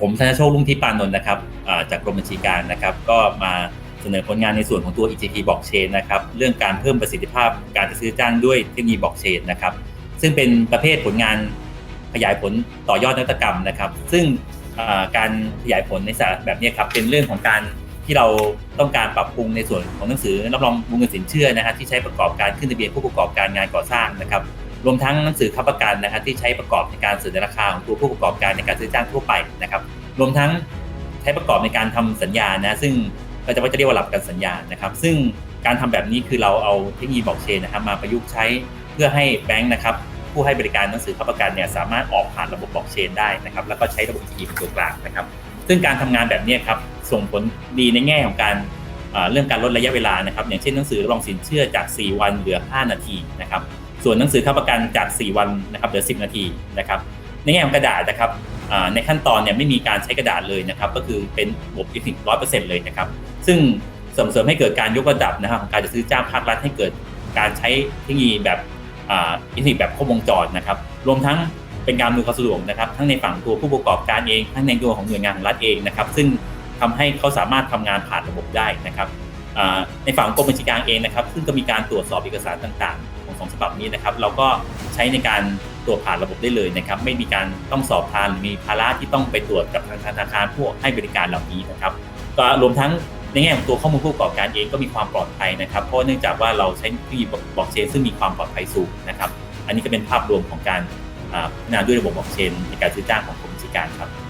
ผมธนโชคลุงทิพย์ปานนท์นะครับจากกรมบัญชีการนะครับ ก็มาเสนอผลงานในส่วนของตัว EGP Blockchain นะครับ เรื่องการเพิ่มประสิทธิภาพการจัดซื้อจ้างด้วยเทคโนโลยี Blockchain นะครับ ซึ่งเป็นประเภทผลงานขยายผลต่อยอดนวัตกรรมนะครับ ซึ่งการขยายผลในสาระแบบนี้ครับเป็นเรื่องของการที่เราต้องการปรับปรุงในส่วนของหนังสือรับรองวงเงินสินเชื่อนะฮะที่ใช้ประกอบการขึ้นทะเบียนผู้ประกอบการงานก่อสร้างนะครับ รวมทั้งหนังสือค้ำประกันนะครับที่ใช้ประกอบในการเสนอราคาของตัวผู้ประกอบการในการซื้อจ้างทั่วไปนะครับ รวมทั้งใช้ประกอบในการทำสัญญานะซึ่งเราจะว่าจะเรียกว่าหลับกันสัญญานะครับ ซึ่งการทำแบบนี้คือเราเอาเทคโนโลยีบล็อกเชนนะครับมาประยุกต์ใช้เพื่อให้แบงค์นะครับผู้ให้บริการหนังสือค้ำประกันเนี่ยสามารถออกผ่านระบบบล็อกเชนได้นะครับแล้วก็ใช้ระบบ ETP เป็นตัวกลางนะครับ ซึ่งการทำงานแบบนี้ครับส่งผลดีในแง่ของการเอ่อเรื่องการลดระยะเวลานะครับ อย่างเช่นหนังสือรับรองสินเชื่อจาก 4 วันเหลือ 5 นาทีนะครับ ส่วนหนังสือค้ำประกันจาก 4 วันนะครับเหลือ 10 นาทีนะครับในแง่ของกระดาษนะครับในขั้นตอนเนี่ยไม่มีการใช้กระดาษเลยนะครับก็คือเป็นระบบอิเล็กทรอนิกส์ร้อยเปอร์เซ็นต์เลยนะครับซึ่งส่งเสริมให้เกิดการยกระดับนะครับของการจะซื้อจ้างภาครัฐให้เกิดการใช้เทคโนโลยีแบบอ่าอิเล็กทรอนิกส์แบบครบวงจรนะครับรวมทั้งเป็นการอำนวยความสะดวกนะครับทั้งในฝั่งตัวผู้ประกอบการเองทั้งในตัวของหน่วยงานของรัฐเองนะครับซึ่งทำให้เขาสามารถทำงานผ่านระบบได้นะครับอ่าในฝั่งกรมบัญชีกลางเองนะครับ ซึ่งก็มีการตรวจสอบเอกสารต่างๆ สองฉบับนี้นะครับ เราก็ใช้ในการตรวจผ่านระบบได้เลยนะครับ ไม่มีการต้องสอบทานหรือมีภาระที่ต้องไปตรวจกับทางธนาคารผู้ให้บริการเหล่านี้นะครับ ก็รวมทั้งในแง่ของตัวข้อมูลผู้ประกอบการเองก็มีความปลอดภัยนะครับ เพราะเนื่องจากว่าเราใช้เทคโนโลยีบล็อกเชนซึ่งมีความปลอดภัยสูงนะครับ อันนี้ก็เป็นภาพรวมของการพัฒนาด้วยระบบบล็อกเชนในการซื้อจ้างของกรมบัญชีการครับ